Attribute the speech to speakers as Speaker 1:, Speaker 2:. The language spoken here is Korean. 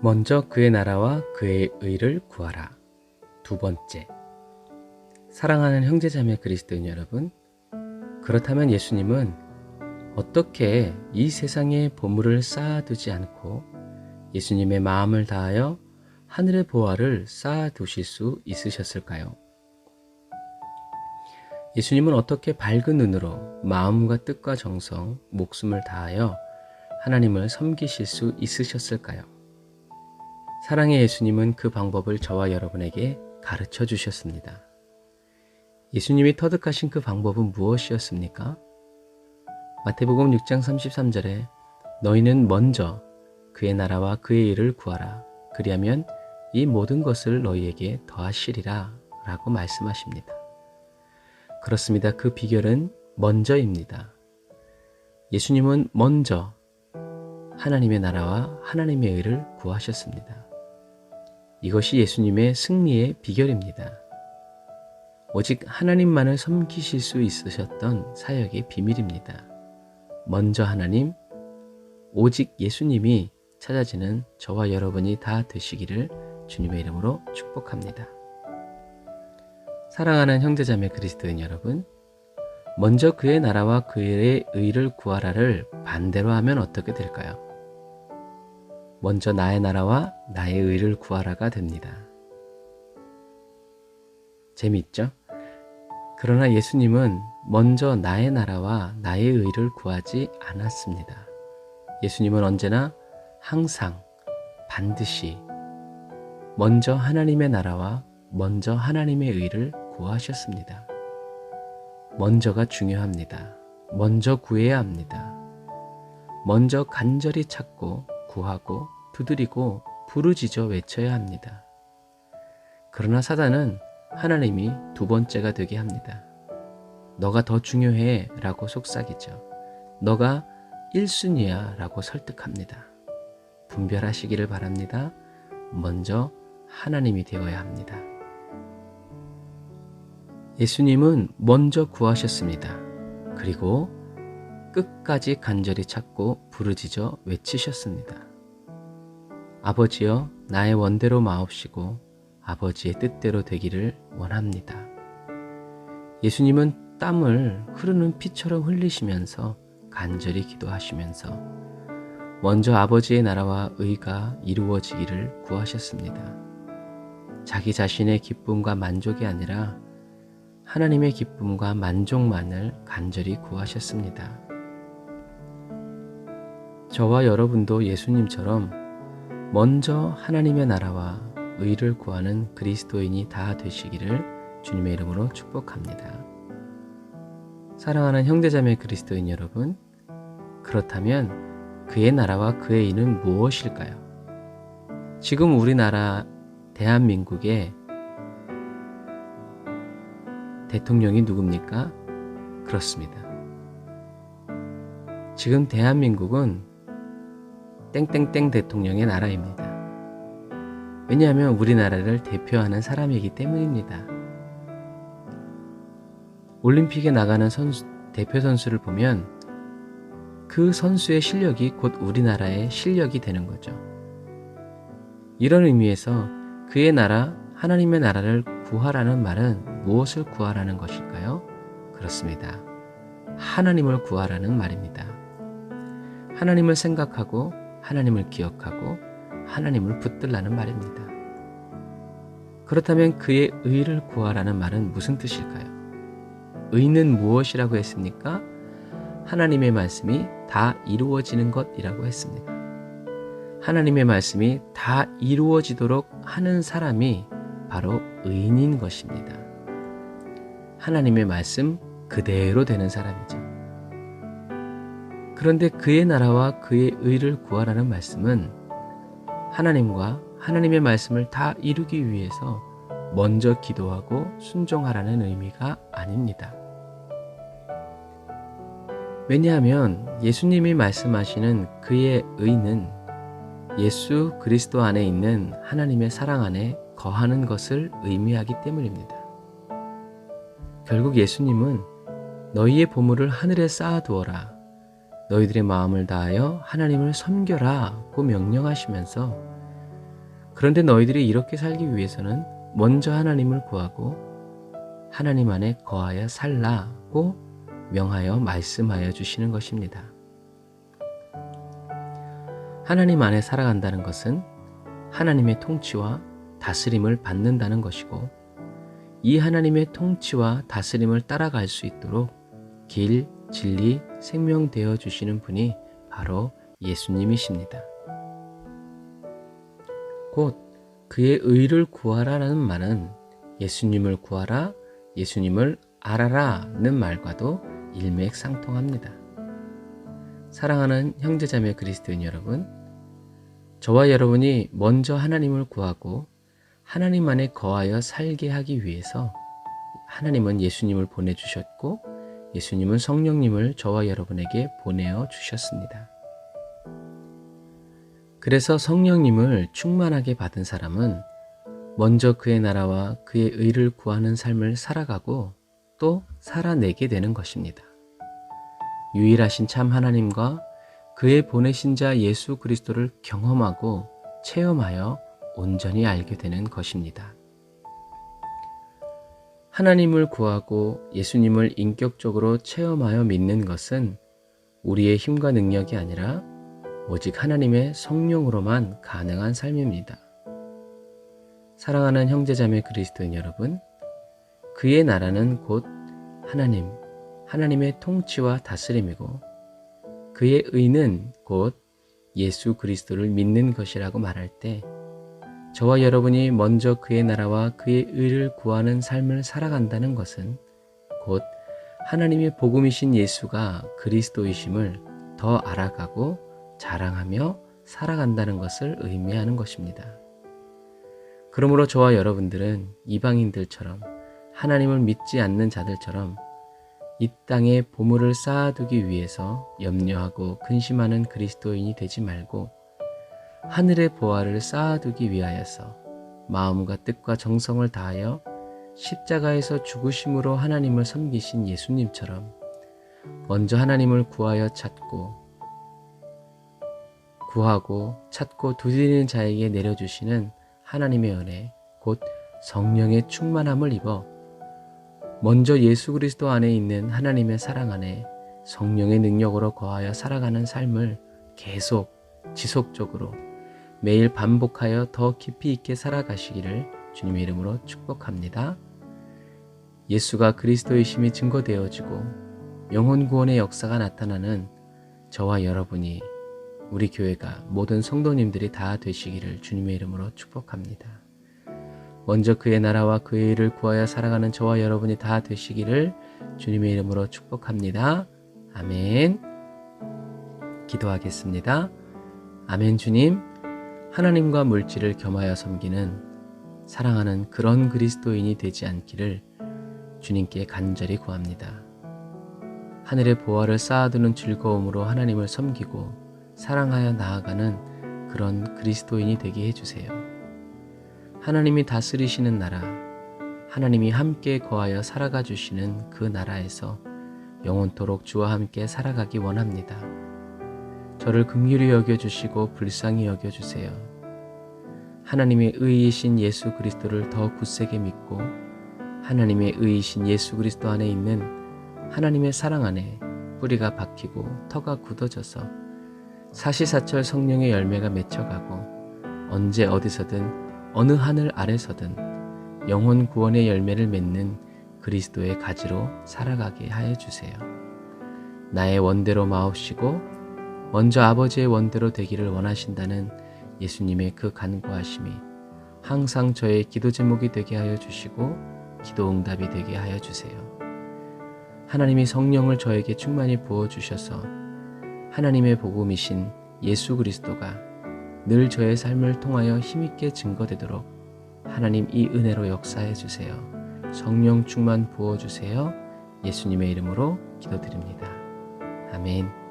Speaker 1: 먼저 그의 나라와 그의 의를 구하라. 두 번째. 사랑하는 형제자매 그리스도인 여러분, 그렇다면 예수님은 어떻게 이 세상에 보물을 쌓아두지 않고 예수님의 마음을 다하여 하늘의 보화를 쌓아두실 수 있으셨을까요? 예수님은 어떻게 밝은 눈으로 마음과 뜻과 정성, 목숨을 다하여 하나님을 섬기실 수 있으셨을까요? 사랑의 예수님은 그 방법을 저와 여러분에게 가르쳐 주셨습니다. 예수님이 터득하신 그 방법은 무엇이었습니까? 마태복음 6장 33절에 너희는 먼저 그의 나라와 그의 일을 구하라. 그리하면 이 모든 것을 너희에게 더하시리라. 라고 말씀하십니다. 그렇습니다. 그 비결은 먼저입니다. 예수님은 먼저 하나님의 나라와 하나님의 의를 구하셨습니다. 이것이 예수님의 승리의 비결입니다. 오직 하나님만을 섬기실 수 있으셨던 사역의 비밀입니다. 먼저 하나님, 오직 예수님이 찾아지는 저와 여러분이 다 되시기를 주님의 이름으로 축복합니다. 사랑하는 형제자매 그리스도인 여러분, 먼저 그의 나라와 그의 의를 구하라를 반대로 하면 어떻게 될까요? 먼저 나의 나라와 나의 의를 구하라가 됩니다. 재미있죠? 그러나 예수님은 먼저 나의 나라와 나의 의를 구하지 않았습니다. 예수님은 언제나 항상 반드시 먼저 하나님의 나라와 먼저 하나님의 의를 구하셨습니다. 먼저가 중요합니다. 먼저 구해야 합니다. 먼저 간절히 찾고 구하고 두드리고 부르짖어 외쳐야 합니다. 그러나 사단은 하나님이 두 번째가 되게 합니다. 너가 더 중요해 라고 속삭이죠. 너가 1순위야 라고 설득합니다. 분별하시기를 바랍니다. 먼저 하나님이 되어야 합니다. 예수님은 먼저 구하셨습니다. 그리고 끝까지 간절히 찾고 부르짖어 외치셨습니다. 아버지여 나의 원대로 마옵시고 아버지의 뜻대로 되기를 원합니다. 예수님은 땀을 흐르는 피처럼 흘리시면서 간절히 기도하시면서 먼저 아버지의 나라와 의가 이루어지기를 구하셨습니다. 자기 자신의 기쁨과 만족이 아니라 하나님의 기쁨과 만족만을 간절히 구하셨습니다. 저와 여러분도 예수님처럼 먼저 하나님의 나라와 의를 구하는 그리스도인이 다 되시기를 주님의 이름으로 축복합니다. 사랑하는 형제자매 그리스도인 여러분, 그렇다면 그의 나라와 그의 의는 무엇일까요? 지금 우리나라 대한민국의 대통령이 누굽니까? 그렇습니다. 지금 대한민국은 땡땡땡 대통령의 나라입니다. 왜냐하면 우리나라를 대표하는 사람이기 때문입니다. 올림픽에 나가는 선수, 대표 선수를 보면 그 선수의 실력이 곧 우리나라의 실력이 되는 거죠. 이런 의미에서 그의 나라, 하나님의 나라를 구하라는 말은 무엇을 구하라는 것일까요? 그렇습니다. 하나님을 구하라는 말입니다. 하나님을 생각하고 하나님을 기억하고 하나님을 붙들라는 말입니다. 그렇다면 그의 의를 구하라는 말은 무슨 뜻일까요? 의는 무엇이라고 했습니까? 하나님의 말씀이 다 이루어지는 것이라고 했습니다. 하나님의 말씀이 다 이루어지도록 하는 사람이 바로 의인인 것입니다. 하나님의 말씀 그대로 되는 사람이죠. 그런데 그의 나라와 그의 의를 구하라는 말씀은 하나님과 하나님의 말씀을 다 이루기 위해서 먼저 기도하고 순종하라는 의미가 아닙니다. 왜냐하면 예수님이 말씀하시는 그의 의는 예수 그리스도 안에 있는 하나님의 사랑 안에 거하는 것을 의미하기 때문입니다. 결국 예수님은 너희의 보물을 하늘에 쌓아두어라. 너희들의 마음을 다하여 하나님을 섬겨라고 명령하시면서 그런데 너희들이 이렇게 살기 위해서는 먼저 하나님을 구하고 하나님 안에 거하여 살라고 명하여 말씀하여 주시는 것입니다. 하나님 안에 살아간다는 것은 하나님의 통치와 다스림을 받는다는 것이고 이 하나님의 통치와 다스림을 따라갈 수 있도록 길, 진리, 생명 되어 주시는 분이 바로 예수님이십니다. 곧 그의 의를 구하라는 말은 예수님을 구하라, 예수님을 알아라는 말과도 일맥상통합니다. 사랑하는 형제자매 그리스도인 여러분, 저와 여러분이 먼저 하나님을 구하고 하나님 안에 거하여 살게 하기 위해서 하나님은 예수님을 보내주셨고 예수님은 성령님을 저와 여러분에게 보내어 주셨습니다. 그래서 성령님을 충만하게 받은 사람은 먼저 그의 나라와 그의 의를 구하는 삶을 살아가고 또 살아내게 되는 것입니다. 유일하신 참 하나님과 그의 보내신 자 예수 그리스도를 경험하고 체험하여 온전히 알게 되는 것입니다. 하나님을 구하고 예수님을 인격적으로 체험하여 믿는 것은 우리의 힘과 능력이 아니라 오직 하나님의 성령으로만 가능한 삶입니다. 사랑하는 형제자매 그리스도인 여러분, 그의 나라는 곧 하나님, 하나님의 통치와 다스림이고 그의 의는 곧 예수 그리스도를 믿는 것이라고 말할 때 저와 여러분이 먼저 그의 나라와 그의 의를 구하는 삶을 살아간다는 것은 곧 하나님의 복음이신 예수가 그리스도이심을 더 알아가고 자랑하며 살아간다는 것을 의미하는 것입니다. 그러므로 저와 여러분들은 이방인들처럼 하나님을 믿지 않는 자들처럼 이 땅에 보물을 쌓아두기 위해서 염려하고 근심하는 그리스도인이 되지 말고 하늘의 보화를 쌓아두기 위하여서 마음과 뜻과 정성을 다하여 십자가에서 죽으심으로 하나님을 섬기신 예수님처럼 먼저 하나님을 구하여 찾고 구하고 찾고 두드리는 자에게 내려주시는 하나님의 은혜, 곧 성령의 충만함을 입어 먼저 예수 그리스도 안에 있는 하나님의 사랑 안에 성령의 능력으로 거하여 살아가는 삶을 계속 지속적으로 매일 반복하여 더 깊이 있게 살아가시기를 주님의 이름으로 축복합니다. 예수가 그리스도의심이 증거되어지고 영혼 구원의 역사가 나타나는 저와 여러분이 우리 교회가 모든 성도님들이 다 되시기를 주님의 이름으로 축복합니다. 먼저 그의 나라와 그의 일을 구하여 살아가는 저와 여러분이 다 되시기를 주님의 이름으로 축복합니다. 아멘. 기도하겠습니다. 아멘 주님, 하나님과 물질을 겸하여 섬기는 사랑하는 그런 그리스도인이 되지 않기를 주님께 간절히 구합니다. 하늘의 보화를 쌓아두는 즐거움으로 하나님을 섬기고 사랑하여 나아가는 그런 그리스도인이 되게 해주세요. 하나님이 다스리시는 나라, 하나님이 함께 거하여 살아가 주시는 그 나라에서 영원토록 주와 함께 살아가기 원합니다. 저를 긍휼히 여겨 주시고 불쌍히 여겨 주세요. 하나님의 의이신 예수 그리스도를 더 굳세게 믿고 하나님의 의이신 예수 그리스도 안에 있는 하나님의 사랑 안에 뿌리가 박히고 터가 굳어져서 사시사철 성령의 열매가 맺혀가고 언제 어디서든 어느 하늘 아래서든 영혼 구원의 열매를 맺는 그리스도의 가지로 살아가게 하여 주세요. 나의 원대로 마옵시고 먼저 아버지의 원대로 되기를 원하신다는 예수님의 그 간구하심이 항상 저의 기도 제목이 되게 하여 주시고 기도 응답이 되게 하여 주세요. 하나님이 성령을 저에게 충만히 부어 주셔서 하나님의 복음이신 예수 그리스도가 늘 저의 삶을 통하여 힘있게 증거되도록 하나님 이 은혜로 역사해 주세요. 성령 충만 부어 주세요. 예수님의 이름으로 기도드립니다. 아멘.